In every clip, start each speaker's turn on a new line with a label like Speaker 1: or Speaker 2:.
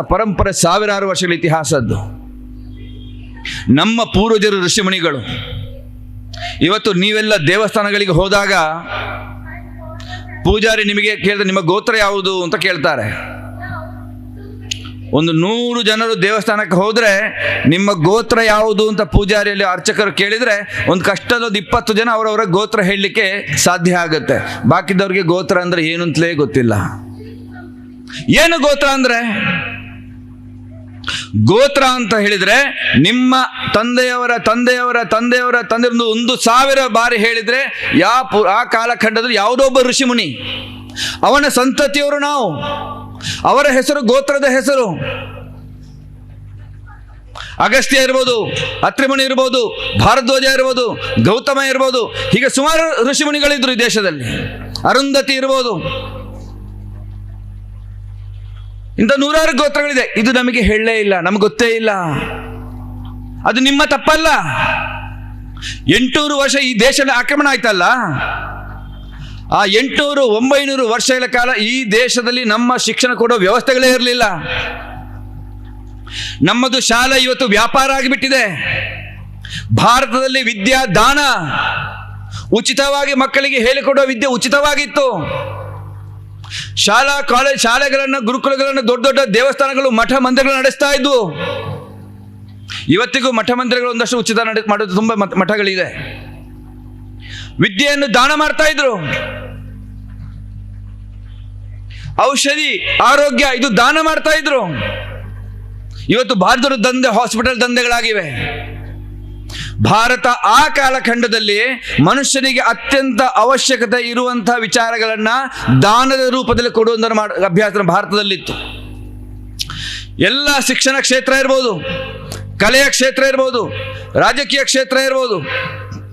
Speaker 1: ಪರಂಪರೆ ಸಾವಿರಾರು ವರ್ಷಗಳ ಇತಿಹಾಸದ್ದು. ನಮ್ಮ ಪೂರ್ವಜರು, ಋಷಿಮುನಿಗಳು, ಇವತ್ತು ನೀವೆಲ್ಲ ದೇವಸ್ಥಾನಗಳಿಗೆ ಹೋದಾಗ ಪೂಜಾರಿ ನಿಮಗೆ ಕೇಳಿದ್ರೆ ನಿಮ್ಮ ಗೋತ್ರ ಯಾವುದು ಅಂತ ಕೇಳ್ತಾರೆ. ಒಂದು ನೂರು ಜನರು ದೇವಸ್ಥಾನಕ್ಕೆ ಹೋದ್ರೆ ನಿಮ್ಮ ಗೋತ್ರ ಯಾವುದು ಅಂತ ಪೂಜಾರಿಯಲ್ಲಿ ಅರ್ಚಕರು ಕೇಳಿದ್ರೆ ಒಂದು ಕಷ್ಟದೊಂದು ಇಪ್ಪತ್ತು ಜನ ಅವರವರ ಗೋತ್ರ ಹೇಳಲಿಕ್ಕೆ ಸಾಧ್ಯ ಆಗುತ್ತೆ. ಬಾಕಿದವ್ರಿಗೆ ಗೋತ್ರ ಅಂದ್ರೆ ಏನು ಅಂತಲೇ ಗೊತ್ತಿಲ್ಲ. ಏನು ಗೋತ್ರ ಅಂದ್ರೆ? ಗೋತ್ರ ಅಂತ ಹೇಳಿದ್ರೆ ನಿಮ್ಮ ತಂದೆಯವರ ತಂದೆಯವರ ತಂದೆಯವರ ತಂದೆ ಒಂದು ಸಾವಿರ ಬಾರಿ ಹೇಳಿದ್ರೆ ಯಾ ಆ ಕಾಲಖಂಡದಲ್ಲಿ ಯಾವುದೋ ಒಬ್ಬ ಋಷಿಮುನಿ, ಅವನ ಸಂತತಿಯವರು ನಾವು, ಅವರ ಹೆಸರು ಗೋತ್ರದ ಹೆಸರು. ಅಗಸ್ತ್ಯ ಇರ್ಬೋದು, ಅತ್ರಿಮುನಿ ಇರ್ಬೋದು ಭಾರದ್ವಾಜ ಇರ್ಬೋದು, ಗೌತಮ ಇರ್ಬೋದು, ಹೀಗೆ ಸುಮಾರು ಋಷಿಮುನಿಗಳಿದ್ರು ಈ ದೇಶದಲ್ಲಿ. ಅರುಂಧತಿ ಇರ್ಬೋದು ಇಂಥ ನೂರಾರು ಗೋತ್ರಗಳಿದೆ. ಇದು ನಮಗೆ ಹೇಳಲೇ ಇಲ್ಲ, ನಮ್ಗೆ ಗೊತ್ತೇ ಇಲ್ಲ. ಅದು ನಿಮ್ಮ ತಪ್ಪಲ್ಲ. ಎಂಟುನೂರು ವರ್ಷ ಈ ದೇಶದ ಆಕ್ರಮಣ ಆಯ್ತಲ್ಲ? ಆ ಎಂಟುನೂರು ಒಂಬೈನೂರು ವರ್ಷಗಳ ಕಾಲ ಈ ದೇಶದಲ್ಲಿ ನಮ್ಮ ಶಿಕ್ಷಣ ಕೊಡೋ ವ್ಯವಸ್ಥೆಗಳೇ ಇರಲಿಲ್ಲ. ನಮ್ಮದು ಶಾಲೆ ಇವತ್ತು ವ್ಯಾಪಾರ ಆಗಿಬಿಟ್ಟಿದೆ. ಭಾರತದಲ್ಲಿ ವಿದ್ಯಾ ದಾನ ಉಚಿತವಾಗಿ ಮಕ್ಕಳಿಗೆ ಹೇಳಿಕೊಡುವ ವಿದ್ಯೆ ಉಚಿತವಾಗಿತ್ತು. ಶಾಲಾ, ಕಾಲೇಜ್ ಶಾಲೆಗಳನ್ನು, ಗುರುಕುಲಗಳನ್ನು ದೊಡ್ಡ ದೊಡ್ಡ ದೇವಸ್ಥಾನಗಳು, ಮಠ ಮಂದಿರಗಳು ನಡೆಸ್ತಾ ಇದ್ವು. ಇವತ್ತಿಗೂ ಮಠ ಮಂದಿರಗಳು ಒಂದಷ್ಟು ಉಚಿತ ನಡೆ ಮಾಡೋದು ತುಂಬ ಮಠ- ಮಠಗಳಿದೆ. ವಿದ್ಯೆಯನ್ನು ದಾನ ಮಾಡ್ತಾ ಇದ್ರು. ಔಷಧಿ, ಆರೋಗ್ಯ, ಇದು ದಾನ ಮಾಡ್ತಾ ಇದ್ರು. ಇವತ್ತು ಭಾರತದ ದಂಧೆ ಹಾಸ್ಪಿಟಲ್ ದಂಧೆಗಳಾಗಿವೆ. ಭಾರತ ಆ ಕಾಲಖಂಡದಲ್ಲಿ ಮನುಷ್ಯನಿಗೆ ಅತ್ಯಂತ ಅವಶ್ಯಕತೆ ಇರುವಂತಹ ವಿಚಾರಗಳನ್ನ ದಾನದ ರೂಪದಲ್ಲಿ ಕೊಡುವಂತ ಅಭ್ಯಾಸ ಭಾರತದಲ್ಲಿತ್ತು. ಎಲ್ಲ ಶಿಕ್ಷಣ ಕ್ಷೇತ್ರ ಇರ್ಬೋದು, ಕಲೆಯ ಕ್ಷೇತ್ರ ಇರ್ಬೋದು, ರಾಜಕೀಯ ಕ್ಷೇತ್ರ ಇರ್ಬೋದು,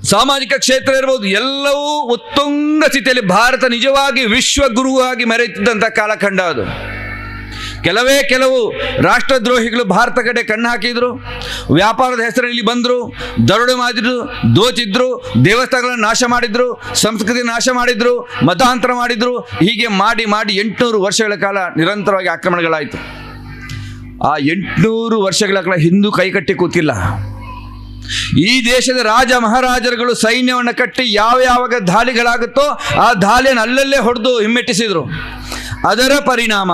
Speaker 1: ಸಾಮಾಜಿಕ ಕ್ಷೇತ್ರ ಇರ್ಬೋದು, ಎಲ್ಲವೂ ಉತ್ತುಂಗ ಸ್ಥಿತಿಯಲ್ಲಿ ಭಾರತ ನಿಜವಾಗಿ ವಿಶ್ವಗುರುವಾಗಿ ಮೆರೆಯುತ್ತಿದ್ದಂಥ ಕಾಲಖಂಡ ಅದು. ಕೆಲವೇ ಕೆಲವು ರಾಷ್ಟ್ರದ್ರೋಹಿಗಳು ಭಾರತ ಕಡೆ ಕಣ್ಣು ಹಾಕಿದ್ರು, ವ್ಯಾಪಾರದ ಹೆಸರಲ್ಲಿ ಬಂದರು, ದರೋಡೆ ಮಾಡಿದ್ರು, ದೋಚಿದ್ರು, ದೇವಸ್ಥಾನಗಳನ್ನು ನಾಶ ಮಾಡಿದ್ರು, ಸಂಸ್ಕೃತಿ ನಾಶ ಮಾಡಿದ್ರು, ಮತಾಂತರ ಮಾಡಿದ್ರು, ಹೀಗೆ ಮಾಡಿ ಮಾಡಿ ಎಂಟುನೂರು ವರ್ಷಗಳ ಕಾಲ ನಿರಂತರವಾಗಿ ಆಕ್ರಮಣಗಳಾಯಿತು. ಆ ಎಂಟುನೂರು ವರ್ಷಗಳ ಕಾಲ ಹಿಂದೂ ಕೈಕಟ್ಟಿ ಕೂತಿಲ್ಲ. ಈ ದೇಶದ ರಾಜ ಮಹಾರಾಜರುಗಳು ಸೈನ್ಯವನ್ನು ಕಟ್ಟಿ ಯಾವ ಯಾವಾಗ ದಾಳಿಗಳಾಗುತ್ತೋ ಆ ದಾಳಿಯನ್ನು ಅಲ್ಲಲ್ಲೇ ಹೊಡೆದು ಹಿಮ್ಮೆಟ್ಟಿಸಿದರು. ಅದರ ಪರಿಣಾಮ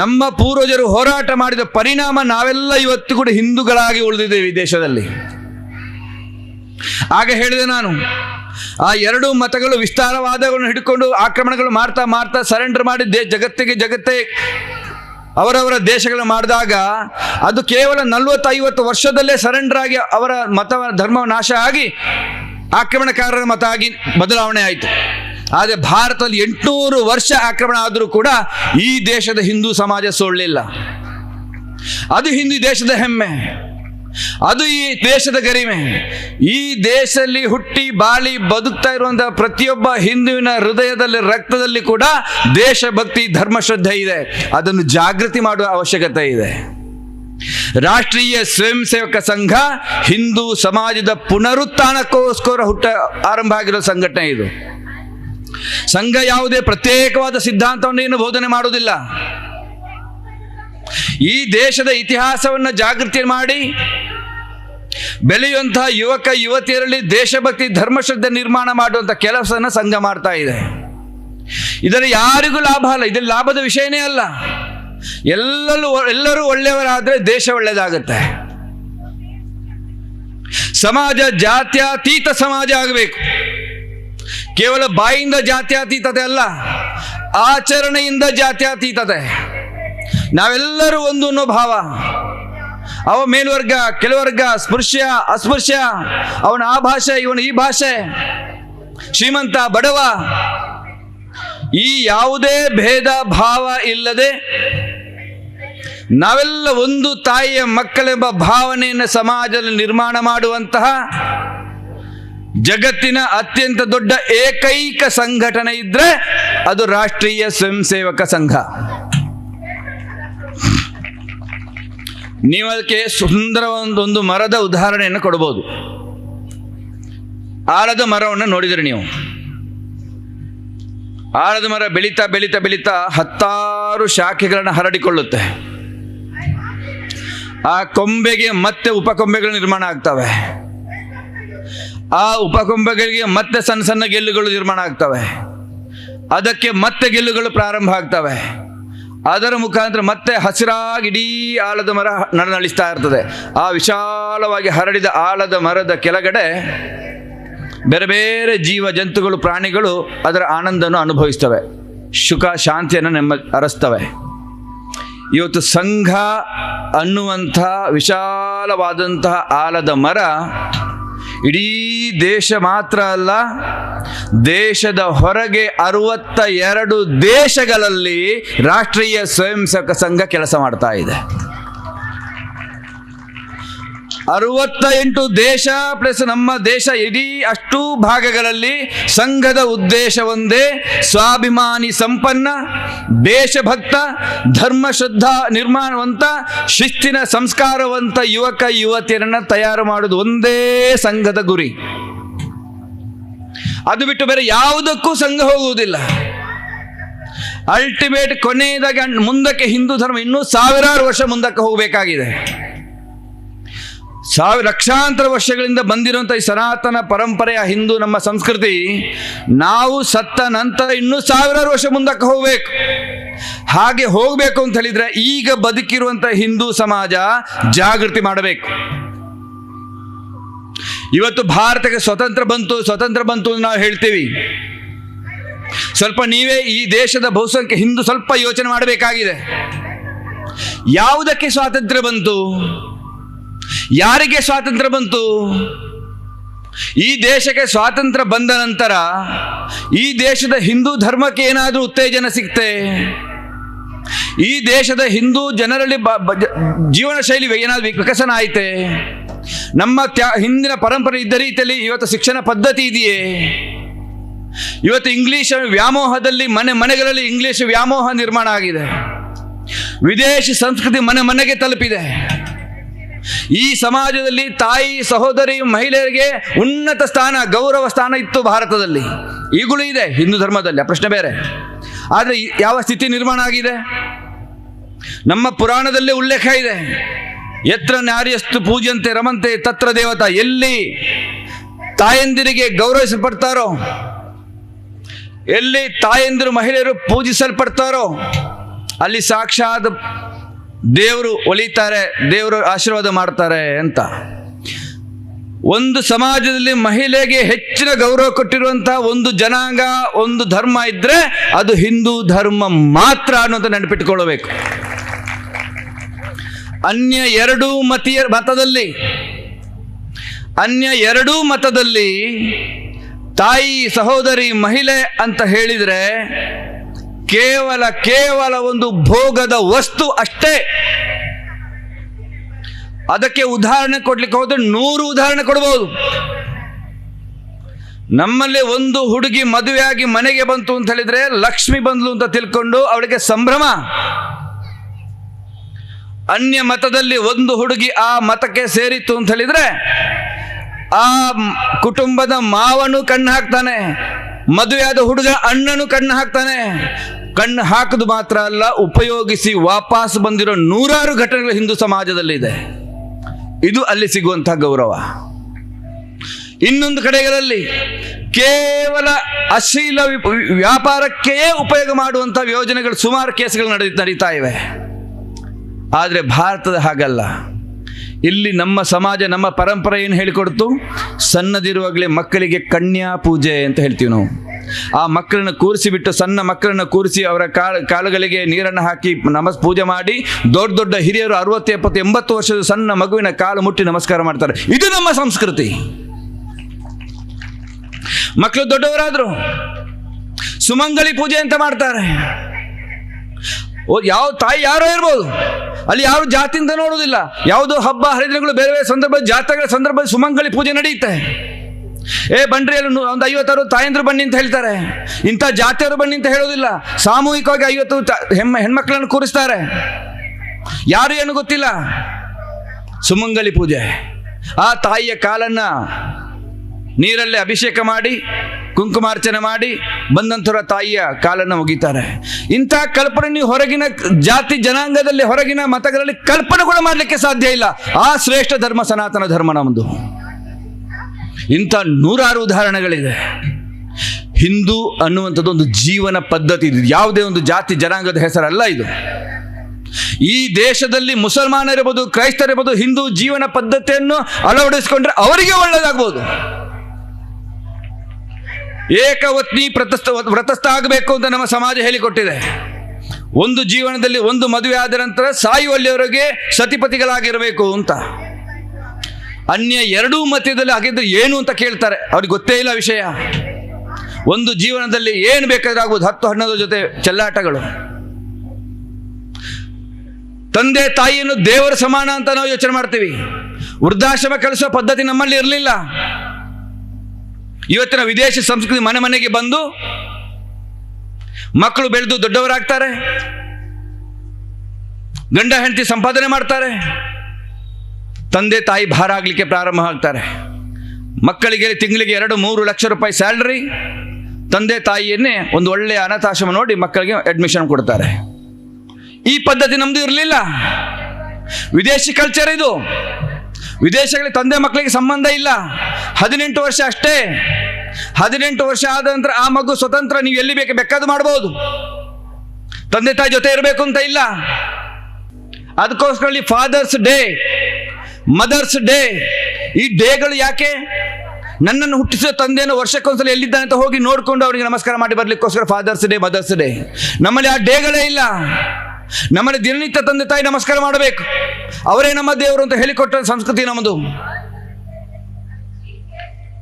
Speaker 1: ನಮ್ಮ ಪೂರ್ವಜರು ಹೋರಾಟ ಮಾಡಿದ ಪರಿಣಾಮ ನಾವೆಲ್ಲ ಇವತ್ತು ಕೂಡ ಹಿಂದೂಗಳಾಗಿ ಉಳಿದಿದ್ದೇವೆ ಈ ದೇಶದಲ್ಲಿ. ಆಗ ಹೇಳಿದೆ ನಾನು, ಆ ಎರಡು ಮತಗಳು ವಿಸ್ತಾರವಾದಗಳನ್ನು ಹಿಡ್ಕೊಂಡು ಆಕ್ರಮಣಗಳು ಮಾಡ್ತಾ ಮಾಡ್ತಾ ಸರೆಂಡರ್ ಮಾಡಿ ದೇ ಜಗತ್ತಿಗೆ ಜಗತ್ತೇ ಅವರವರ ದೇಶಗಳು ಮಾಡಿದಾಗ ಅದು ಕೇವಲ ನಲವತ್ತೈವತ್ತು ವರ್ಷದಲ್ಲೇ ಸರೆಂಡರ್ ಆಗಿ ಅವರ ಮತ ಧರ್ಮ ನಾಶ ಆಗಿ ಆಕ್ರಮಣಕಾರರ ಮತ ಆಗಿ ಬದಲಾವಣೆ ಆಯಿತು. ಆದರೆ ಭಾರತದಲ್ಲಿ ಎಂಟುನೂರು ವರ್ಷ ಆಕ್ರಮಣ ಆದರೂ ಕೂಡ ಈ ದೇಶದ ಹಿಂದೂ ಸಮಾಜ ಸೋಳಲಿಲ್ಲ ಅದು ಹಿಂದೂ ದೇಶದ ಹೆಮ್ಮೆ. ಅದು ಈ ದೇಶದ ಗರಿಮೆ. ಈ ದೇಶದಲ್ಲಿ ಹುಟ್ಟಿ ಬಾಳಿ ಬದುಕ್ತಾ ಇರುವಂತಹ ಪ್ರತಿಯೊಬ್ಬ ಹಿಂದುವಿನ ಹೃದಯದಲ್ಲಿ, ರಕ್ತದಲ್ಲಿ ಕೂಡ ದೇಶಭಕ್ತಿ, ಧರ್ಮಶ್ರದ್ಧೆ ಇದೆ. ಅದನ್ನು ಜಾಗೃತಿ ಮಾಡುವ ಅವಶ್ಯಕತೆ ಇದೆ. ರಾಷ್ಟ್ರೀಯ ಸ್ವಯಂ ಸೇವಕ ಸಂಘ ಹಿಂದೂ ಸಮಾಜದ ಪುನರುತ್ಥಾನಕ್ಕೋಸ್ಕರ ಹುಟ್ಟ, ಆರಂಭ ಆಗಿರೋ ಸಂಘಟನೆ ಇದು. ಸಂಘ ಯಾವುದೇ ಪ್ರತ್ಯೇಕವಾದ ಸಿದ್ಧಾಂತವನ್ನು ಏನು ಬೋಧನೆ ಮಾಡುವುದಿಲ್ಲ. ಈ ದೇಶದ ಇತಿಹಾಸವನ್ನು ಜಾಗೃತಿ ಮಾಡಿ ಬೆಳೆಯುವಂತಹ ಯುವಕ ಯುವತಿಯರಲ್ಲಿ ದೇಶಭಕ್ತಿ ಧರ್ಮಶ್ರದ್ಧೆ ನಿರ್ಮಾಣ ಮಾಡುವಂಥ ಕೆಲಸವನ್ನು ಸಂಘ ಮಾಡ್ತಾ ಇದೆ. ಇದರ ಯಾರಿಗೂ ಲಾಭ ಅಲ್ಲ ಇದರ ಲಾಭದ ವಿಷಯನೇ ಅಲ್ಲ. ಎಲ್ಲರೂ ಎಲ್ಲರೂ ಒಳ್ಳೆಯವರಾದರೆ ದೇಶ ಒಳ್ಳೆಯದಾಗುತ್ತೆ. ಸಮಾಜ ಜಾತ್ಯಾತೀತ ಸಮಾಜ ಆಗಬೇಕು. ಕೇವಲ ಬಾಯಿಂದ ಜಾತ್ಯಾತೀತತೆ ಅಲ್ಲ, ಆಚರಣೆಯಿಂದ ಜಾತ್ಯಾತೀತತೆ ನಾವೆಲ್ಲರೂ ಒಂದು ಅನ್ನೋ ಭಾವ. ಅವ ಮೇಲ್ವರ್ಗ, ಕೆಳವರ್ಗ, ಸ್ಪೃಶ್ಯ, ಅಸ್ಪೃಶ್ಯ, ಅವನ ಆ ಭಾಷೆ, ಇವನ ಈ ಭಾಷೆ. ಶ್ರೀಮಂತ, ಬಡವ, ಈ ಯಾವುದೇ ಭೇದ, ಭಾವ ಇಲ್ಲದೆ ನಾವೆಲ್ಲ ಒಂದು ತಾಯಿಯ ಮಕ್ಕಳೆಂಬ ಭಾವನೆಯನ್ನು ಸಮಾಜದಲ್ಲಿ ನಿರ್ಮಾಣ ಮಾಡುವಂತಹ ಜಗತ್ತಿನ ಅತ್ಯಂತ ದೊಡ್ಡ ಏಕೈಕ ಸಂಘಟನೆ ಇದ್ರೆ ಅದು ರಾಷ್ಟ್ರೀಯ ಸ್ವಯಂ ಸೇವಕ ಸಂಘ. ನೀವು ಅದಕ್ಕೆ ಸುಂದರ ಒಂದು ಒಂದು ಮರದ ಉದಾಹರಣೆಯನ್ನು ಕೊಡಬಹುದು ಆಲದ ಮರವನ್ನು ನೋಡಿದ್ರಿ ನೀವು. ಆಲದ ಮರ ಬೆಳೀತಾ ಬೆಳೀತಾ ಬೆಳೀತಾ ಹತ್ತಾರು ಶಾಖೆಗಳನ್ನು ಹರಡಿಕೊಳ್ಳುತ್ತೆ. ಆ ಕೊಂಬೆಗೆ ಮತ್ತೆ ಉಪಕೊಂಬೆಗಳು ನಿರ್ಮಾಣ ಆಗ್ತವೆ. ಆ ಉಪಕುಂಭಗಳಿಗೆ ಮತ್ತೆ ಸಣ್ಣ ಸಣ್ಣ ಗೆಲ್ಲುಗಳು ನಿರ್ಮಾಣ ಆಗ್ತವೆ. ಅದಕ್ಕೆ ಮತ್ತೆ ಗೆಲ್ಲುಗಳು ಪ್ರಾರಂಭ ಆಗ್ತವೆ. ಅದರ ಮುಖಾಂತರ ಮತ್ತೆ ಹಸಿರಾಗಿ ಇಡೀ ಆಲದ ಮರ ನಡನಳಿಸ್ತಾ ಇರ್ತದೆ. ಆ ವಿಶಾಲವಾಗಿ ಹರಡಿದ ಆಲದ ಮರದ ಕೆಳಗಡೆ ಬೇರೆ ಬೇರೆ ಜೀವ ಜಂತುಗಳು, ಪ್ರಾಣಿಗಳು ಅದರ ಆನಂದವನ್ನು ಅನುಭವಿಸ್ತವೆ. ಸುಖ, ಶಾಂತಿಯನ್ನು ನೆಮ್ಮ ಅರಸ್ತವೆ. ಇವತ್ತು ಸಂಘ ಅನ್ನುವಂಥ ವಿಶಾಲವಾದಂತಹ ಆಲದ ಮರ ಇಡೀ ದೇಶ ಮಾತ್ರ ಅಲ್ಲ, ದೇಶದ ಹೊರಗೆ ಅರವತ್ತ ಎರಡು ದೇಶಗಳಲ್ಲಿ ರಾಷ್ಟ್ರೀಯ ಸ್ವಯಂ ಸೇವಕ ಸಂಘ ಕೆಲಸ ಮಾಡ್ತಾ ಇದೆ. ಅರವತ್ತ ಎಂಟು ದೇಶ ಪ್ಲಸ್ ನಮ್ಮ ದೇಶ ಇಡೀ ಅಷ್ಟು ಭಾಗಗಳಲ್ಲಿ ಸಂಘದ ಉದ್ದೇಶ ಒಂದೇ ಸ್ವಾಭಿಮಾನಿ ಸಂಪನ್ನ, ದೇಶಭಕ್ತ ಧರ್ಮಶ್ರದ್ಧಾ ನಿರ್ಮಾಣವಂತ, ಶಿಸ್ತಿನ ಸಂಸ್ಕಾರವಂತ ಯುವಕ, ಯುವತಿಯರನ್ನ ತಯಾರು ಮಾಡುವುದು ಒಂದೇ ಸಂಘದ ಗುರಿ. ಅದು ಬಿಟ್ಟು ಬೇರೆ ಯಾವುದಕ್ಕೂ ಸಂಘ ಹೋಗುವುದಿಲ್ಲ. ಅಲ್ಟಿಮೇಟ್ ಕೊನೆಯದಾಗಿ ಮುಂದಕ್ಕೆ ಹಿಂದೂ ಧರ್ಮ ಇನ್ನೂ ಸಾವಿರಾರು ವರ್ಷ ಮುಂದಕ್ಕೆ ಹೋಗಬೇಕಾಗಿದೆ. ಸಾವಿರ ಲಕ್ಷಾಂತರ ವರ್ಷಗಳಿಂದ ಬಂದಿರುವಂಥ ಈ ಸನಾತನ ಪರಂಪರೆಯ ಹಿಂದೂ ನಮ್ಮ ಸಂಸ್ಕೃತಿ, ನಾವು ಸತ್ತ ನಂತರ ಇನ್ನೂ ಸಾವಿರಾರು ವರ್ಷ ಮುಂದಕ್ಕೆ ಹೋಗಬೇಕು. ಹಾಗೆ ಹೋಗಬೇಕು ಅಂತ ಹೇಳಿದ್ರೆ ಈಗ ಬದುಕಿರುವಂಥ ಹಿಂದೂ ಸಮಾಜ ಜಾಗೃತಿ ಮಾಡಬೇಕು. ಇವತ್ತು ಭಾರತಕ್ಕೆ ಸ್ವತಂತ್ರ ಬಂತು ಸ್ವತಂತ್ರ ಬಂತು ಅಂತ ನಾವು ಹೇಳ್ತೀವಿ. ಸ್ವಲ್ಪ ನೀವೇ ಈ ದೇಶದ ಬಹುಸಂಖ್ಯೆ ಹಿಂದೂ ಸ್ವಲ್ಪ ಯೋಚನೆ ಮಾಡಬೇಕಾಗಿದೆ. ಯಾವುದಕ್ಕೆ ಸ್ವಾತಂತ್ರ್ಯ ಬಂತು? ಯಾರಿಗೆ ಸ್ವಾತಂತ್ರ್ಯ ಬಂತು? ಈ ದೇಶಕ್ಕೆ ಸ್ವಾತಂತ್ರ್ಯ ಬಂದ ನಂತರ ಈ ದೇಶದ ಹಿಂದೂ ಧರ್ಮಕ್ಕೆ ಏನಾದರೂ ಉತ್ತೇಜನ ಸಿಗ್ತೆ? ಈ ದೇಶದ ಹಿಂದೂ ಜನರಲ್ಲಿ ಜೀವನ ಶೈಲಿ ಏನಾದರೂ ವಿಕಸನ ಆಯ್ತೆ? ನಮ್ಮ ತ್ಯಾ, ಹಿಂದಿನ ಪರಂಪರೆ ಇದ್ದ ರೀತಿಯಲ್ಲಿ ಇವತ್ತು ಶಿಕ್ಷಣ ಪದ್ಧತಿ ಇದೆಯೇ? ಇವತ್ತು ಇಂಗ್ಲಿಷ್ ವ್ಯಾಮೋಹದಲ್ಲಿ ಮನೆ, ಮನೆಗಳಲ್ಲಿ ಇಂಗ್ಲಿಷ್ ವ್ಯಾಮೋಹ ನಿರ್ಮಾಣ ಆಗಿದೆ. ವಿದೇಶಿ ಸಂಸ್ಕೃತಿ ಮನೆ ಮನೆಗೆ ತಲುಪಿದೆ. ಈ ಸಮಾಜದಲ್ಲಿ ತಾಯಿ, ಸಹೋದರಿ, ಮಹಿಳೆಯರಿಗೆ ಉನ್ನತ ಸ್ಥಾನ, ಗೌರವ ಸ್ಥಾನ ಇತ್ತು ಭಾರತದಲ್ಲಿ. ಈಗಲೂ ಇದೆ ಹಿಂದೂ ಧರ್ಮದಲ್ಲಿ, ಆ ಪ್ರಶ್ನೆ ಬೇರೆ. ಆದರೆ ಯಾವ ಸ್ಥಿತಿ ನಿರ್ಮಾಣ ಆಗಿದೆ? ನಮ್ಮ ಪುರಾಣದಲ್ಲಿ ಉಲ್ಲೇಖ ಇದೆ. ಎತ್ರ ನಾರಿಯಸ್ತು ಪೂಜ್ಯಂತೆ ರಮಂತೆ, ತತ್ರ ದೇವತಾ, ಎಲ್ಲಿ ತಾಯಂದಿರಿಗೆ ಗೌರವಿಸಲ್ಪಡ್ತಾರೋ, ಎಲ್ಲಿ ತಾಯಂದಿರು ಮಹಿಳೆಯರು ಪೂಜಿಸಲ್ಪಡ್ತಾರೋ, ಅಲ್ಲಿ ಸಾಕ್ಷಾತ್ ದೇವರು ಒಲಿತಾರೆ, ದೇವರು ಆಶೀರ್ವಾದ ಮಾಡ್ತಾರೆ ಅಂತ. ಒಂದು ಸಮಾಜದಲ್ಲಿ ಮಹಿಳೆಗೆ ಹೆಚ್ಚಿನ ಗೌರವ ಕೊಟ್ಟಿರುವಂತಹ ಒಂದು ಜನಾಂಗ, ಒಂದು ಧರ್ಮ ಇದ್ರೆ ಅದು ಹಿಂದೂ ಧರ್ಮ ಮಾತ್ರ ಅನ್ನೋದು ನೆನಪಿಟ್ಟುಕೊಳ್ಳಬೇಕು ಅನ್ಯ ಎರಡೂ ಮತೀಯ ಮತದಲ್ಲಿ, ಅನ್ಯ ಎರಡೂ ಮತದಲ್ಲಿ ತಾಯಿ ಸಹೋದರಿ ಮಹಿಳೆ ಅಂತ ಹೇಳಿದರೆ ಕೇವಲ ಕೇವಲ ಒಂದು ಭೋಗದ ವಸ್ತು ಅಷ್ಟೇ. ಅದಕ್ಕೆ ಉದಾಹರಣೆ ಕೊಡ್ಲಿಕ್ಕೆ ಹೋದ್ರೆ ನೂರು ಉದಾಹರಣೆ ಕೊಡಬಹುದು ನಮ್ಮಲ್ಲಿ ಒಂದು ಹುಡುಗಿ ಮದುವೆಯಾಗಿ ಮನೆಗೆ ಬಂತು ಅಂತ ಹೇಳಿದ್ರೆ ಲಕ್ಷ್ಮಿ ಬಂದ್ಲು ಅಂತ ತಿಳ್ಕೊಂಡು ಅವಳಿಗೆ ಸಂಭ್ರಮ. ಅನ್ಯ ಮತದಲ್ಲಿ ಒಂದು ಹುಡುಗಿ ಆ ಮತಕ್ಕೆ ಸೇರಿತ್ತು ಅಂತ ಹೇಳಿದ್ರೆ ಆ ಕುಟುಂಬದ ಮಾವನು ಕಣ್ಣು ಹಾಕ್ತಾನೆ. ಮದುವೆಯಾದ ಹುಡುಗ ಅಣ್ಣನು ಕಣ್ಣು ಹಾಕ್ತಾನೆ. ಕಣ್ಣು ಹಾಕದು ಮಾತ್ರ ಅಲ್ಲ, ಉಪಯೋಗಿಸಿ ವಾಪಸ್ ಬಂದಿರೋ ನೂರಾರು ಘಟನೆಗಳು ಹಿಂದೂ ಸಮಾಜದಲ್ಲಿದೆ. ಇದು ಅಲ್ಲಿ ಸಿಗುವಂತಹ ಗೌರವ. ಇನ್ನೊಂದು ಕಡೆಗಳಲ್ಲಿ ಕೇವಲ ಅಶ್ಲೀಲ ವ್ಯಾಪಾರಕ್ಕೆ ಉಪಯೋಗ ಮಾಡುವಂತಹ ಯೋಜನೆಗಳು ಸುಮಾರು ಕೇಸ್ಗಳು ನಡೆ, ನಡೀತಾ ಇವೆ. ಆದರೆ ಭಾರತದ ಹಾಗಲ್ಲ. ಇಲ್ಲಿ ನಮ್ಮ ಸಮಾಜ, ನಮ್ಮ ಪರಂಪರೆ ಏನು ಹೇಳಿಕೊಡ್ತು? ಸಣ್ಣದಿರುವಾಗಲೇ ಮಕ್ಕಳಿಗೆ ಕನ್ಯಾ ಪೂಜೆ ಅಂತ ಹೇಳ್ತೀವಿ ನಾವು. ಆ ಮಕ್ಕಳನ್ನು ಕೂರಿಸಿಬಿಟ್ಟು, ಸಣ್ಣ ಮಕ್ಕಳನ್ನು ಕೂರಿಸಿ ಅವರ ಕಾಲ, ಕಾಲುಗಳಿಗೆ ನೀರನ್ನು ಹಾಕಿ ನಮಸ್, ಪೂಜೆ ಮಾಡಿ ದೊಡ್ಡ ದೊಡ್ಡ ಹಿರಿಯರು ಅರವತ್ತು, ಎಪ್ಪತ್ತು, ಎಂಬತ್ತು ವರ್ಷದ ಸಣ್ಣ ಮಗುವಿನ ಕಾಲು ಮುಟ್ಟಿ ನಮಸ್ಕಾರ ಮಾಡ್ತಾರೆ. ಇದು ನಮ್ಮ ಸಂಸ್ಕೃತಿ. ಮಕ್ಕಳು ದೊಡ್ಡವರಾದ್ರು ಸುಮಂಗಲಿ ಪೂಜೆ ಅಂತ ಮಾಡ್ತಾರೆ. ಯಾವ ತಾಯಿ ಯಾರೋ ಇರ್ಬೋದು. ಅಲ್ಲಿ ಯಾರು ಜಾತಿಯಿಂದ ನೋಡುವುದಿಲ್ಲ. ಯಾವುದೋ ಹಬ್ಬ, ಹರಿದಿನಗಳು ಬೇರೆ ಬೇರೆ ಸಂದರ್ಭ ಜಾತ್ರೆಗಳ ಸಂದರ್ಭದಲ್ಲಿ ಸುಮಂಗಲಿ ಪೂಜೆ ನಡೆಯುತ್ತೆ. ಏ, ಬಂಡ್ರಿ, ಅಲ್ಲಿ ಒಂದು ಐವತ್ತಾರು ತಾಯಂದ್ರು ಬನ್ನಿ ಅಂತ ಹೇಳ್ತಾರೆ. ಇಂಥ ಜಾತಿಯವರು ಬನ್ನಿ ಅಂತ ಹೇಳೋದಿಲ್ಲ. ಸಾಮೂಹಿಕವಾಗಿ ಐವತ್ತು ಹೆಮ್ಮ ಹೆಣ್ಮಕ್ಳನ್ನು ಕೂರಿಸ್ತಾರೆ. ಯಾರು ಏನು ಗೊತ್ತಿಲ್ಲ? ಸುಮಂಗಲಿ ಪೂಜೆ. ಆ ತಾಯಿಯ ಕಾಲನ್ನ ನೀರಲ್ಲಿ ಅಭಿಷೇಕ ಮಾಡಿ ಕುಂಕುಮಾರ್ಚನೆ ಮಾಡಿ ಬಂದಂಥವರ ತಾಯಿಯ ಕಾಲನ್ನು ಒಗಿತಾರೆ ಇಂಥ ಕಲ್ಪನೆ ನೀವು ಹೊರಗಿನ ಜಾತಿ ಜನಾಂಗದಲ್ಲಿ ಹೊರಗಿನ ಮತಗಳಲ್ಲಿ ಕಲ್ಪನೆ ಕೂಡ ಮಾಡಲಿಕ್ಕೆ ಸಾಧ್ಯ ಇಲ್ಲ. ಆ ಶ್ರೇಷ್ಠ ಧರ್ಮ ಸನಾತನ ಧರ್ಮ ನಮ್ಮದು ಇಂಥ ನೂರಾರು ಉದಾಹರಣೆಗಳಿದೆ. ಹಿಂದೂ ಅನ್ನುವಂಥದ್ದು ಒಂದು ಜೀವನ ಪದ್ಧತಿ ಇದು. ಯಾವುದೇ ಒಂದು ಜಾತಿ ಜನಾಂಗದ ಹೆಸರಲ್ಲ ಇದು. ಈ ದೇಶದಲ್ಲಿ ಮುಸಲ್ಮಾನರಿರ್ಬೋದು, ಕ್ರೈಸ್ತರಿರ್ಬೋದು ಹಿಂದೂ ಜೀವನ ಪದ್ಧತಿಯನ್ನು ಅಳವಡಿಸಿಕೊಂಡ್ರೆ ಅವರಿಗೆ ಒಳ್ಳೆಯದಾಗ್ಬೋದು ಏಕವತ್ನಿ ಪ್ರತಸ್ಥ ವ್ರತಸ್ಥ ಆಗಬೇಕು ಅಂತ ನಮ್ಮ ಸಮಾಜ ಹೇಳಿಕೊಟ್ಟಿದೆ. ಒಂದು ಜೀವನದಲ್ಲಿ ಒಂದು ಮದುವೆ ಆದ ನಂತರ ಸಾಯುವಲ್ಲಿಯವರೆಗೆ ಸತಿಪತಿಗಳಾಗಿರಬೇಕು ಅಂತ. ಅನ್ಯ ಎರಡೂ ಮತದಲ್ಲಿ ಆಗಿದ್ರೆ ಏನು ಅಂತ ಕೇಳ್ತಾರೆ. ಅವ್ರಿಗೆ ಗೊತ್ತೇ ಇಲ್ಲ ವಿಷಯ. ಒಂದು ಜೀವನದಲ್ಲಿ ಏನು ಬೇಕಾದ್ರೆ ಆಗ್ಬೋದು. ಹತ್ತು ಹನ್ನೊಂದರ ಜೊತೆ ಚೆಲ್ಲಾಟಗಳು. ತಂದೆ ತಾಯಿಯನ್ನು ದೇವರ ಸಮಾನ ಅಂತ ನಾವು ಯೋಚನೆ ಮಾಡ್ತೀವಿ. ವೃದ್ಧಾಶ್ರಮ ಕಳಿಸೋ ಪದ್ಧತಿ ನಮ್ಮಲ್ಲಿ ಇರಲಿಲ್ಲ. ಇವತ್ತಿನ ವಿದೇಶಿ ಸಂಸ್ಕೃತಿ ಮನೆ ಮನೆಗೆ ಬಂದು ಮಕ್ಕಳು ಬೆಳೆದು ದೊಡ್ಡವರಾಗ್ತಾರೆ. ಗಂಡ ಹೆಂಡತಿ ಸಂಪಾದನೆ ಮಾಡ್ತಾರೆ. ತಂದೆ ತಾಯಿ ಭಾರ ಆಗಲಿಕ್ಕೆ ಪ್ರಾರಂಭ ಆಗ್ತಾರೆ. ಮಕ್ಕಳಿಗೆ ತಿಂಗಳಿಗೆ ಎರಡು, ಮೂರು ಲಕ್ಷ ರೂಪಾಯಿ ಸ್ಯಾಲ್ರಿ. ತಂದೆ ತಾಯಿಯನ್ನೇ ಒಂದು ಒಳ್ಳೆಯ ಅನಾಥಾಶ್ರಮ ನೋಡಿ ಮಕ್ಕಳಿಗೆ ಅಡ್ಮಿಷನ್ ಕೊಡ್ತಾರೆ. ಈ ಪದ್ಧತಿ ನಮ್ದು ಇರಲಿಲ್ಲ. ವಿದೇಶಿ ಕಲ್ಚರ್ ಇದು. ವಿದೇಶಗಳಿಗೆ ತಂದೆ ಮಕ್ಕಳಿಗೆ ಸಂಬಂಧ ಇಲ್ಲ. ಹದಿನೆಂಟು ವರ್ಷ ಅಷ್ಟೇ. ಹದಿನೆಂಟು ವರ್ಷ ಆದ ನಂತರ ಆ ಮಗು ಸ್ವತಂತ್ರ, ನೀವು ಎಲ್ಲಿ ಬೇಕು ಬೇಕಾದ್ರೂ ಮಾಡ್ಬೋದು. ತಂದೆ ತಾಯಿ ಜೊತೆ ಇರಬೇಕು ಅಂತ ಇಲ್ಲ. ಅದಕ್ಕೋಸ್ಕರ ಫಾದರ್ಸ್ ಡೇ ಮದರ್ಸ್ ಡೇ ಈ ಡೇಗಳು ಯಾಕೆ? ನನ್ನನ್ನು ಹುಟ್ಟಿಸಿದ ತಂದೆಯನ್ನು ವರ್ಷಕ್ಕೊಂದ್ಸಲ ಎಲ್ಲಿದ್ದಾನೆ ಅಂತ ಹೋಗಿ ನೋಡಿಕೊಂಡು ಅವರಿಗೆ ನಮಸ್ಕಾರ ಮಾಡಿ ಬರ್ಲಿಕ್ಕೋಸ್ಕರ ಫಾದರ್ಸ್ ಡೇ ಮದರ್ಸ್ ಡೇ ನಮ್ಮಲ್ಲಿ ಆ ಡೇಗಳೇ ಇಲ್ಲ. ನಮ್ಮಲ್ಲಿ ದಿನನಿತ್ಯ ತಂದೆ ತಾಯಿ ನಮಸ್ಕಾರ ಮಾಡಬೇಕು. ಅವರೇ ನಮ್ಮ ದೇವರು ಅಂತ ಹೇಳಿಕೊಟ್ಟ ಸಂಸ್ಕೃತಿ ನಮ್ಮದು.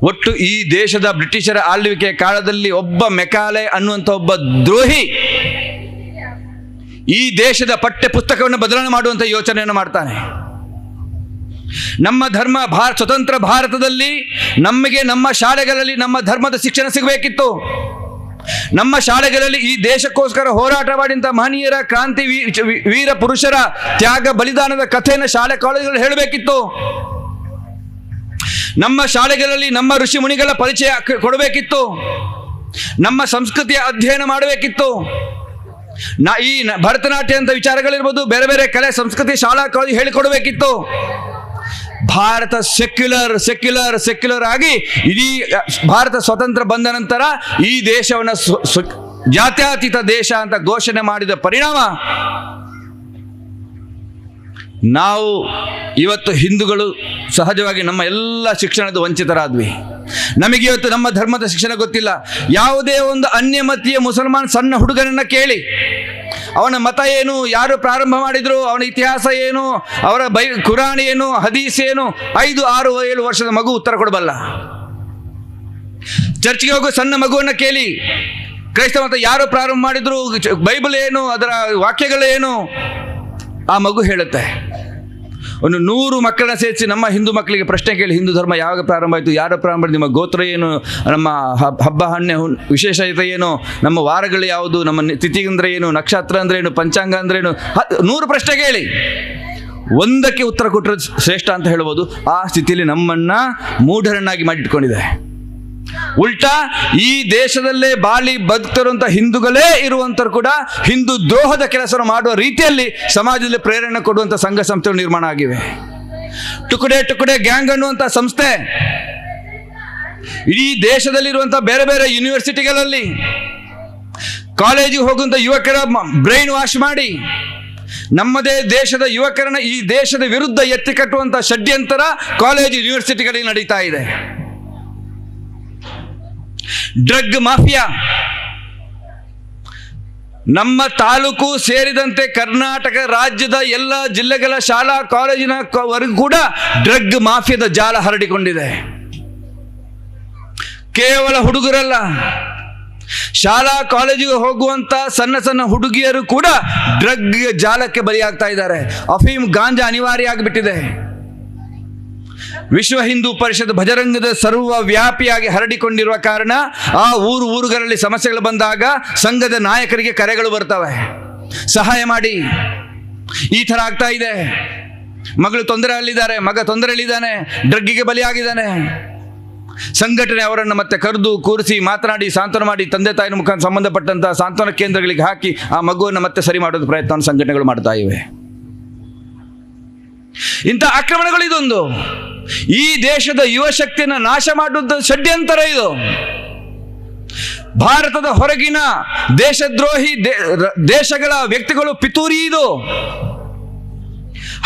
Speaker 1: ಒಟ್ಟು ಈ ದೇಶದ ಬ್ರಿಟಿಷರ ಆಳ್ವಿಕೆಯ ಕಾಲದಲ್ಲಿ ಒಬ್ಬ ಮೆಕಾಲೆ ಅನ್ನುವಂಥ ಒಬ್ಬ ದ್ರೋಹಿ ಈ ದೇಶದ ಪಠ್ಯ ಪುಸ್ತಕವನ್ನು ಬದಲಾವಣೆ ಮಾಡುವಂಥ ಯೋಚನೆಯನ್ನು ಮಾಡ್ತಾನೆ. ನಮ್ಮ ಧರ್ಮ ಭಾರ, ಸ್ವತಂತ್ರ ಭಾರತದಲ್ಲಿ ನಮಗೆ ನಮ್ಮ ಶಾಲೆಗಳಲ್ಲಿ ನಮ್ಮ ಧರ್ಮದ ಶಿಕ್ಷಣ ಸಿಗಬೇಕಿತ್ತು. ನಮ್ಮ ಶಾಲೆಗಳಲ್ಲಿ ಈ ದೇಶಕ್ಕೋಸ್ಕರ ಹೋರಾಟ ಮಾಡಿದಂಥ ಮಹನೀಯರ ಕ್ರಾಂತಿ ವೀರ ಪುರುಷರ ತ್ಯಾಗ ಬಲಿದಾನದ ಕಥೆಯನ್ನು ಶಾಲೆ ಕಾಲೇಜುಗಳು ಹೇಳಬೇಕಿತ್ತು. ನಮ್ಮ ಶಾಲೆಗಳಲ್ಲಿ ನಮ್ಮ ಋಷಿ ಮುನಿಗಳ ಪರಿಚಯ ಕೊಡಬೇಕಿತ್ತು. ನಮ್ಮ ಸಂಸ್ಕೃತಿಯ ಅಧ್ಯಯನ ಮಾಡಬೇಕಿತ್ತು. ನಾ ಈ ಭರತನಾಟ್ಯ ಅಂತ ವಿಚಾರಗಳಿರ್ಬೋದು, ಬೇರೆ ಬೇರೆ ಕಲೆ ಸಂಸ್ಕೃತಿ ಶಾಲಾ ಕಾಲೇಜು ಹೇಳಿಕೊಡಬೇಕಿತ್ತು. ಭಾರತ ಸೆಕ್ಯುಲರ್ ಸೆಕ್ಯುಲರ್ ಸೆಕ್ಯುಲರ್ ಆಗಿ ಇಡೀ ಭಾರತ ಸ್ವತಂತ್ರ ಬಂದ ನಂತರ ಈ ದೇಶವನ್ನು ಜಾತ್ಯತೀತ ದೇಶ ಅಂತ ಘೋಷಣೆ ಮಾಡಿದ ಪರಿಣಾಮ ನಾವು ಇವತ್ತು ಹಿಂದೂಗಳು ಸಹಜವಾಗಿ ನಮ್ಮ ಎಲ್ಲ ಶಿಕ್ಷಣದ ವಂಚಿತರಾದ್ವಿ. ನಮಗೆ ಇವತ್ತು ನಮ್ಮ ಧರ್ಮದ ಶಿಕ್ಷಣ ಗೊತ್ತಿಲ್ಲ. ಯಾವುದೇ ಒಂದು ಅನ್ಯಮತಿಯ ಮುಸಲ್ಮಾನ್ ಸಣ್ಣ ಹುಡುಗನನ್ನ ಕೇಳಿ. ಅವನ ಮತ ಏನು? ಯಾರು ಪ್ರಾರಂಭ ಮಾಡಿದ್ರು? ಅವನ ಇತಿಹಾಸ ಏನು? ಅವರ ಬೈ, ಕುರಾನ್ ಏನು? ಹದೀಸ್ ಏನು? ಐದು, ಆರು, ಏಳು ವರ್ಷದ ಮಗು ಉತ್ತರ ಕೊಡಬಲ್ಲ. ಚರ್ಚ್ಗೆ ಹೋಗುವ ಸಣ್ಣ ಮಗುವನ್ನು ಕೇಳಿ. ಕ್ರೈಸ್ತ ಮತ ಯಾರು ಪ್ರಾರಂಭ ಮಾಡಿದ್ರು? ಬೈಬಲ್ ಏನು? ಅದರ ವಾಕ್ಯಗಳೇನು ಆ ಮಗು ಹೇಳುತ್ತೆ. ಒಂದು ನೂರು ಮಕ್ಕಳನ್ನ ಸೇರಿಸಿ ನಮ್ಮ ಹಿಂದೂ ಮಕ್ಕಳಿಗೆ ಪ್ರಶ್ನೆ ಕೇಳಿ, ಹಿಂದೂ ಧರ್ಮ ಯಾವಾಗ ಪ್ರಾರಂಭ ಆಯಿತು, ಯಾರು ಪ್ರಾರಂಭ ನಿಮ್ಮ ಗೋತ್ರ ಏನು, ನಮ್ಮ ಹಬ್- ಹಬ್ಬ, ಹಣ್ಣೆ ಹುಣ್- ವಿಶೇಷತೆ ಏನು, ನಮ್ಮ ವಾರಗಳು ಯಾವುದು, ನಮ್ಮ ತಿಥಿ ಅಂದರೆ ಏನು, ನಕ್ಷತ್ರ ಅಂದ್ರೆ ಏನು, ಪಂಚಾಂಗ ಅಂದ್ರೆ ಏನು ನೂರು ಪ್ರಶ್ನೆ ಕೇಳಿ. ಒಂದಕ್ಕೆ ಉತ್ತರ ಕೊಟ್ಟರೆ ಶ್ರೇಷ್ಠ ಅಂತ ಹೇಳ್ಬೋದು. ಆ ಸ್ಥಿತಿಯಲ್ಲಿ ನಮ್ಮನ್ನ ಮೂಢರನ್ನಾಗಿ ಮಾಡಿಟ್ಕೊಂಡಿದೆ ಉಲ್ಟಾ, ಈ ದೇಶದಲ್ಲೇ ಬಾಳಿ ಬದುಕ್ತಿರುವಂತ ಹಿಂದೂಗಳೇ ಇರುವಂತರು ಕೂಡ ಹಿಂದೂ ದ್ರೋಹದ ಕೆಲಸ ಮಾಡುವ ರೀತಿಯಲ್ಲಿ ಸಮಾಜದಲ್ಲಿ ಪ್ರೇರಣೆ ಕೊಡುವಂತ ಸಂಘ ಸಂಸ್ಥೆಗಳು ನಿರ್ಮಾಣ ಆಗಿವೆ. ಟುಕಡೆ ಟುಕಡೆ ಗ್ಯಾಂಗ್ ಅನ್ನುವಂತ ಸಂಸ್ಥೆ. ಇಡೀ ದೇಶದಲ್ಲಿರುವಂಥ ಬೇರೆ ಬೇರೆ ಯೂನಿವರ್ಸಿಟಿಗಳಲ್ಲಿ ಕಾಲೇಜಿಗೆ ಹೋಗುವಂಥ ಯುವಕರ ಬ್ರೈನ್ ವಾಶ್ ಮಾಡಿ, ನಮ್ಮದೇ ದೇಶದ ಯುವಕರನ್ನ ಈ ದೇಶದ ವಿರುದ್ಧ ಎತ್ತಿ ಕಟ್ಟುವಂಥ ಷಡ್ಯಂತರ ಕಾಲೇಜು ಯೂನಿವರ್ಸಿಟಿಗಳಲ್ಲಿ ನಡೀತಾ ಇದೆ. Drug mafia. ನಮ್ಮ ತಾಲೂಕು ಸೇರಿದಂತೆ ಕರ್ನಾಟಕ ರಾಜ್ಯದ ಎಲ್ಲ ಜಿಲ್ಲೆಗಳ ಶಾಲಾ ಕಾಲೇಜಿನ ವರೆಗೂ ಕೂಡ ಡ್ರಗ್ ಮಾಫಿಯಾದ ಜಾಲ ಹರಡಿಕೊಂಡಿದೆ. ಕೇವಲ ಹುಡುಗರಲ್ಲ, ಶಾಲಾ ಕಾಲೇಜಿಗೆ ಹೋಗುವಂತ ಸಣ್ಣ ಸಣ್ಣ ಹುಡುಗಿಯರು ಕೂಡ ಡ್ರಗ್ ಜಾಲಕ್ಕೆ ಬಲಿಯಾಗ್ತಾ ಇದ್ದಾರೆ. ಅಫೀಮ್ ಗಾಂಜಾ ಅನಿವಾರ್ಯ ಆಗಿಬಿಟ್ಟಿದೆ. ವಿಶ್ವ ಹಿಂದೂ ಪರಿಷತ್ ಭಜರಂಗದ ಸರ್ವ ವ್ಯಾಪಿಯಾಗಿ ಹರಡಿಕೊಂಡಿರುವ ಕಾರಣ ಆ ಊರು ಊರುಗಳಲ್ಲಿ ಸಮಸ್ಯೆಗಳು ಬಂದಾಗ ಸಂಘದ ನಾಯಕರಿಗೆ ಕರೆಗಳು ಬರ್ತವೆ. ಸಹಾಯ ಮಾಡಿ. ಈ ಥರ ಆಗ್ತಾ ಇದೆ. ಮಗಳು ತೊಂದರೆಯಲ್ಲಿದ್ದಾರೆ ಮಗ ತೊಂದರೆಯಲ್ಲಿದ್ದಾನೆ, ಡ್ರಗ್ಗಿಗೆ ಬಲಿಯಾಗಿದ್ದಾನೆ. ಸಂಘಟನೆ ಅವರನ್ನು ಮತ್ತೆ ಕರೆದು ಕೂರಿಸಿ ಮಾತನಾಡಿ, ಸಾಂತ್ವನ ಮಾಡಿ, ತಂದೆ ತಾಯಿನ ಮುಖಾಂತರ ಸಂಬಂಧಪಟ್ಟಂತಹ ಸಾಂತ್ವನ ಕೇಂದ್ರಗಳಿಗೆ ಹಾಕಿ ಆ ಮಗುವನ್ನು ಮತ್ತೆ ಸರಿ ಮಾಡೋದು ಪ್ರಯತ್ನವನ್ನು ಸಂಘಟನೆಗಳು ಮಾಡ್ತಾ ಇವೆ. ಇಂಥ ಆಕ್ರಮಣಗಳು ಇದೊಂದು. ಈ ದೇಶದ ಯುವ ಶಕ್ತಿಯನ್ನು ನಾಶ ಮಾಡುವುದು ಷಡ್ಯಂತರ ಇದು. ಭಾರತದ ಹೊರಗಿನ ದೇಶದ್ರೋಹಿ ದೇಶಗಳ ವ್ಯಕ್ತಿಗಳು ಪಿತೂರಿ ಇದು.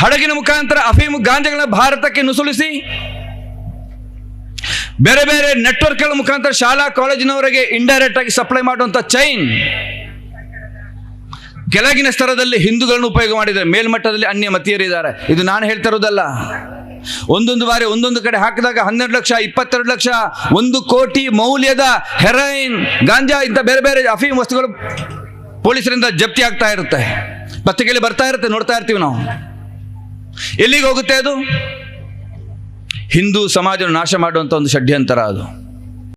Speaker 1: ಹಡಗಿನ ಮುಖಾಂತರ ಅಫೀಮ್ ಗಾಂಜೆಗಳನ್ನ ಭಾರತಕ್ಕೆ ನುಸುಳಿಸಿ, ಬೇರೆ ಬೇರೆ ನೆಟ್ವರ್ಕ್ಗಳ ಮುಖಾಂತರ ಶಾಲಾ ಕಾಲೇಜಿನವರಿಗೆ ಇಂಡೈರೆಕ್ಟ್ ಆಗಿ ಸಪ್ಲೈ ಮಾಡುವಂತ ಚೈನ್ ಕೆಳಗಿನ ಸ್ತರದಲ್ಲಿ ಹಿಂದೂಗಳನ್ನು ಉಪಯೋಗ ಮಾಡಿದ್ದಾರೆ. ಮೇಲ್ಮಟ್ಟದಲ್ಲಿ ಅನ್ಯ ಮತೀಯರಿದ್ದಾರೆ ಇದು ನಾನು ಹೇಳ್ತಾ ಇರೋದಲ್ಲ. ಒಂದೊಂದು ಬಾರಿ ಒಂದೊಂದು ಕಡೆ ಹಾಕಿದಾಗ ಹನ್ನೆರಡು ಲಕ್ಷ, ಇಪ್ಪತ್ತೆರಡು ಲಕ್ಷ, ಒಂದು ಕೋಟಿ ಮೌಲ್ಯದ ಹೆರೈನ್ ಗಾಂಜಾ ಇಂಥ ಬೇರೆ ಬೇರೆ ಅಫೀಮ್ ವಸ್ತುಗಳು ಪೊಲೀಸರಿಂದ ಜಪ್ತಿ ಆಗ್ತಾ ಇರುತ್ತೆ. ಪತ್ರಿಕೆಯಲ್ಲಿ ಬರ್ತಾ ಇರುತ್ತೆ, ನೋಡ್ತಾ ಇರ್ತೀವಿ ನಾವು. ಎಲ್ಲಿಗೆ ಹೋಗುತ್ತೆ ಅದು? ಹಿಂದೂ ಸಮಾಜವನ್ನು ನಾಶ ಮಾಡುವಂಥ ಒಂದು ಷಡ್ಯಂತರ ಅದು.